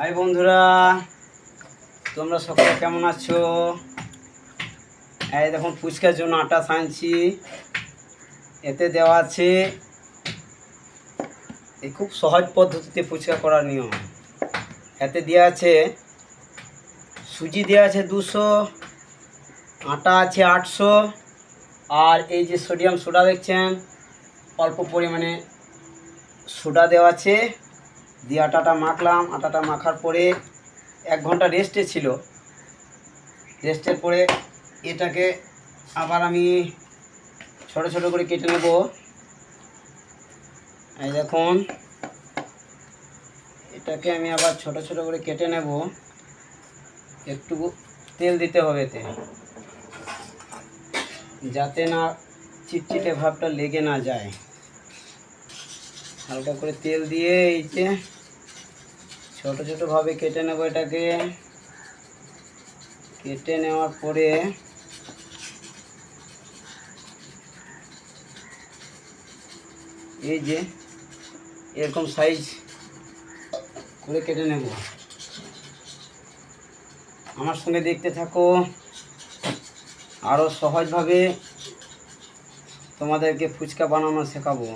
High বন্ধুরা, তোমরা সকলে কেমন আছো? এই দেখুন, ফুচকার জন্য আটা ছানছি। এতে দেওয়া আছে এই খুব সহজ পদ্ধতিতে ফুচকা করার নিয়ম। এতে দেওয়া আছে সুজি দেওয়া আছে দুশো, আটা আছে আটশো, আর এই যে সোডিয়াম সোডা দেখছেন, অল্প পরিমাণে সোডা দেওয়া আছে। দিয়ে আটাটা মাখলাম, আটাটা মাখার পরে এক ঘণ্টা রেস্টে ছিল। রেস্টের পরে এটাকে আবার আমি ছোট ছোট করে কেটে নেব। এই দেখুন, এটাকে আমি আবার ছোট ছোট করে কেটে নেব। একটু তেল দিতে হবে এতে, যাতে না চিটচিটে ভাবটা লেগে না যায়। হালকা করে তেল দিয়ে এই যে ছোটো ছোটোভাবে কেটে নেব এটাকে। কেটে নেওয়ার পরে এই যে এরকম সাইজ করে কেটে নেব। আমার সঙ্গে দেখতে থাকো। আরও সহজভাবে তোমাদেরকে ফুচকা বানানো শেখাবো।